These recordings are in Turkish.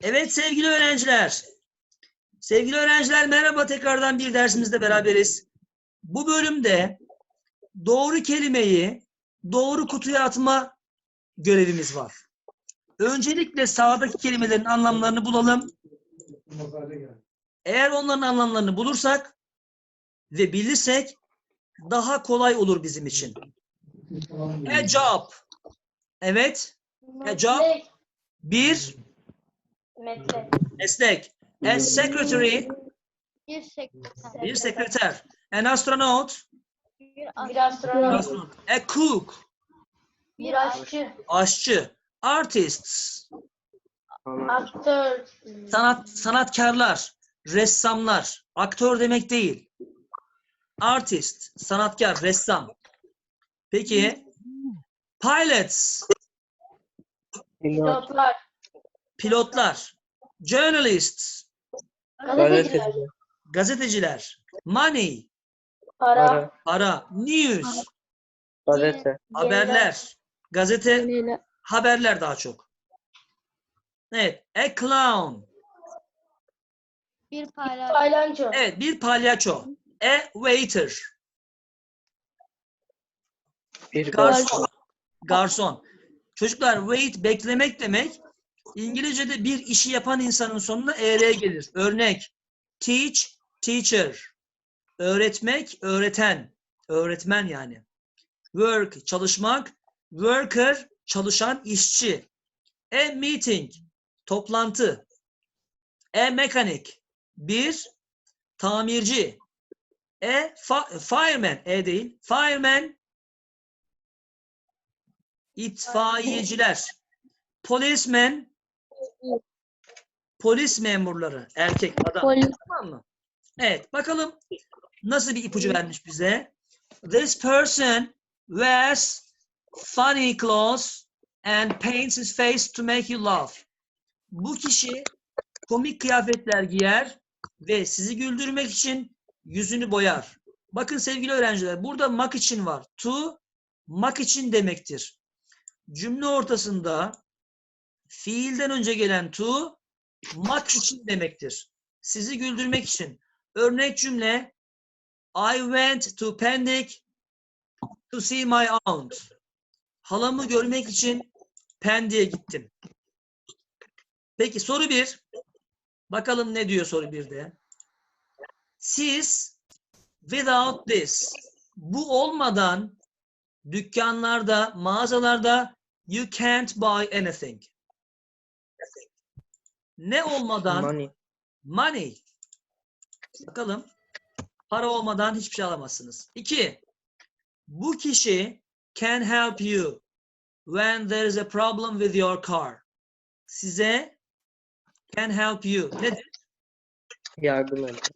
Evet sevgili öğrenciler. Sevgili öğrenciler merhaba tekrardan bir dersimizde beraberiz. Bu bölümde doğru kelimeyi doğru kutuya atma görevimiz var. Öncelikle sağdaki kelimelerin anlamlarını bulalım. Eğer onların anlamlarını bulursak ve bilirsek daha kolay olur bizim için. A job. Evet. A job. Bir Meslek. meslek. A secretary. Bir sekreter. Bir sekreter. An astronaut. Bir astronot. astronaut. A cook. Bir aşçı. Aşçı. Artists. Aktör. Sanat sanatkarlar, ressamlar. Aktör demek değil. Artist, sanatkar, ressam. Peki pilots, Pilotlar. pilotlar. Journalists, Gazeteciler. gazeteciler. Money, Para. para. News, Gazete. haberler. Gazete, haberler daha çok. Evet, a clown. Bir paylanço. Evet, bir palyaço. A waiter. Bir Garson. Garson. Çocuklar wait beklemek demek. İngilizce'de bir işi yapan insanın sonuna er gelir. Örnek teach, teacher. Öğretmek, öğreten. Öğretmen yani. Work, çalışmak. Worker, çalışan işçi. A meeting, toplantı. A mechanic, bir tamirci. A fi- fireman, E değil. Fireman, itfaiyeciler. Policeman, polis memurları, erkek, adam. Tamam mı? Evet, bakalım nasıl bir ipucu vermiş bize. This person wears funny clothes and paints his face to make you laugh. Bu kişi komik kıyafetler giyer ve sizi güldürmek için yüzünü boyar. Bakın sevgili öğrenciler, burada mak için var. To, mak için demektir. Cümle ortasında fiilden önce gelen to, mak için demektir. Sizi güldürmek için. Örnek cümle, I went to Pendik to see my aunt. Halamı görmek için Pendik'e gittim. Peki soru bir. Bakalım ne diyor soru birde. Siz without this bu olmadan dükkanlarda, mağazalarda you can't buy anything. Ne olmadan? Money. Money. Bakalım. Para olmadan hiçbir şey alamazsınız. İki. Bu kişi can help you when there is a problem with your car. Size can help you. Nedir? Yardım et.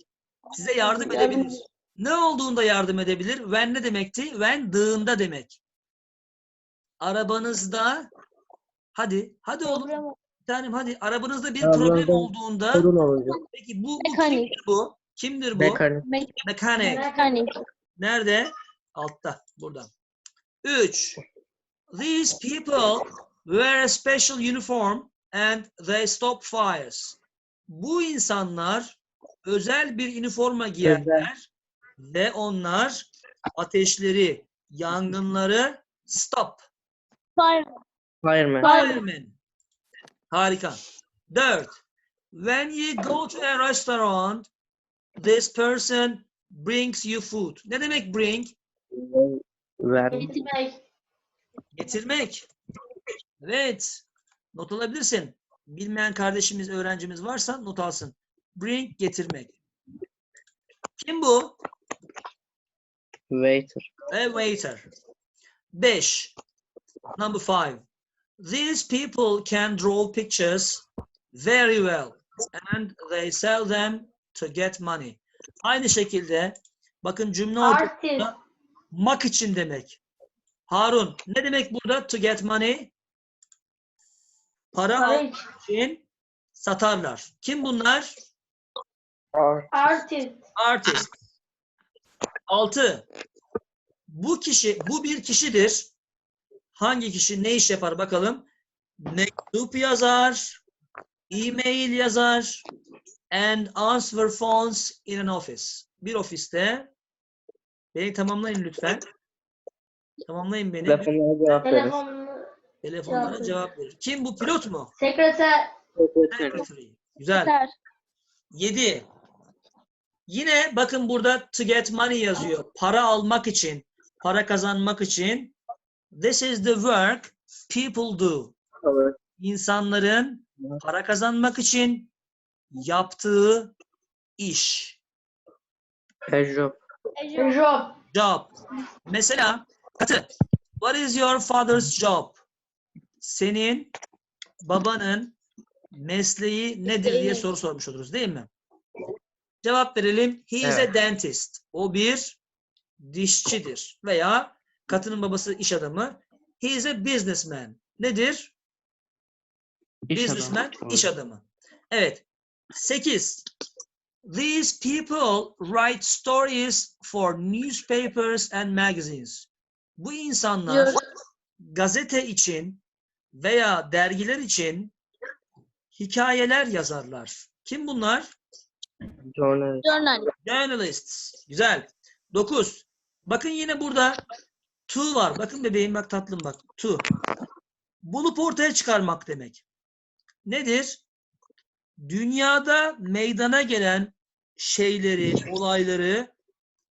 Size yardım edebilir. Ne olduğunda yardım edebilir? When ne demekti? When dığında demek. Arabanızda hadi hadi oğlum bir tanem hadi arabanızda bir problem Arabanızda olduğunda Sorun olacak. peki bu, bu Mekanik. kimdir bu? Kimdir bu? Mekanik. Mekanik. Nerede? Altta. Burada. 3. These people wear a special uniform and they stop fires. Bu insanlar özel bir üniforma giyerler ve onlar ateşleri, yangınları stop. Fireman. Firemen. Harika. 4. When you go to a restaurant, this person brings you food. Ne demek bring? Getirmek. Getirmek. Evet. Not alabilirsin. Bilmeyen kardeşimiz, öğrencimiz varsa not alsın. Bring, getirmek. Kim bu? Waiter. A waiter. 5. Number 5. These people can draw pictures very well and they sell them to get money. Aynı şekilde bakın cümle Artist. mak için demek. Harun ne demek burada to get money? Para almak için satarlar. Kim bunlar? Art. Artist. Artist. 6. Bu kişi, bu bir kişidir. hangi kişi ne iş yapar bakalım. Mektup yazar, e-mail yazar, and answer phones in an office. Bir ofiste beni tamamlayın lütfen. Tamamlayın beni. Telefonlara cevap verir. Telefon, Telefonlara Cevap verir. Kim bu? Pilot mu? sekreter, Secretary. Güzel. 7. Yine bakın burada to get money yazıyor. Para almak için, para kazanmak için. This is the work people do. Evet. İnsanların para kazanmak için yaptığı iş. A job. job, Job. Mesela katı. What is your father's job? Senin babanın mesleği nedir diye soru sormuş oluruz değil mi? Cevap verelim. He is a Evet. dentist. O bir dişçidir. Veya katının babası iş adamı. He is a businessman. Nedir? İş Businessman, adamı. iş adamı. Evet. 8. These people write stories for newspapers and magazines. Bu insanlar gazete için veya dergiler için hikayeler yazarlar. Kim bunlar? Journalist. Journalists. Güzel. 9. Bakın yine burada to var. Bakın bebeğim bak tatlım bak. To. Bulup ortaya çıkarmak demek. Nedir? Dünyada meydana gelen şeyleri, olayları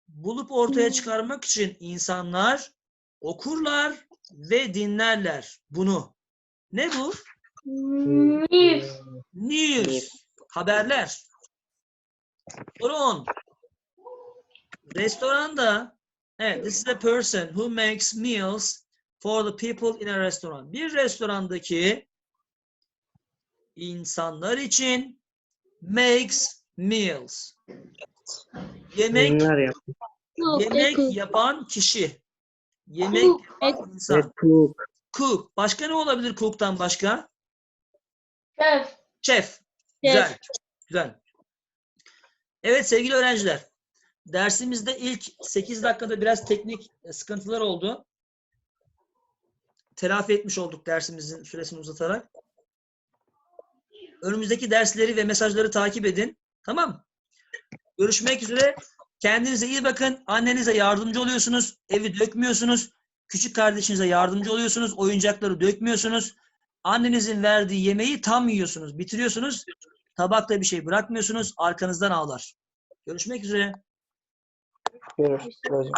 bulup ortaya çıkarmak için insanlar okurlar ve dinlerler bunu. Ne bu? news, News. Haberler. Soru 10. Restoranda evet, this is a person who makes meals for the people in a restaurant. Bir restorandaki insanlar için makes meals. Yemek yemek yapan kişi. Yemek yapan insan. Cook. Başka ne olabilir cook'tan başka? chef, Şef. Güzel. Güzel. Evet sevgili öğrenciler. Dersimizde ilk 8 dakikada biraz teknik e, sıkıntılar oldu. Telafi etmiş olduk dersimizin süresini uzatarak. Önümüzdeki dersleri ve mesajları takip edin. Tamam? Görüşmek üzere. Kendinize iyi bakın. Annenize yardımcı oluyorsunuz. Evi dökmüyorsunuz. Küçük kardeşinize yardımcı oluyorsunuz. Oyuncakları dökmüyorsunuz. Annenizin verdiği yemeği tam yiyorsunuz. Bitiriyorsunuz. Tabakta bir şey bırakmıyorsunuz. Arkanızdan ağlar. Görüşmek üzere. Görüşürüz.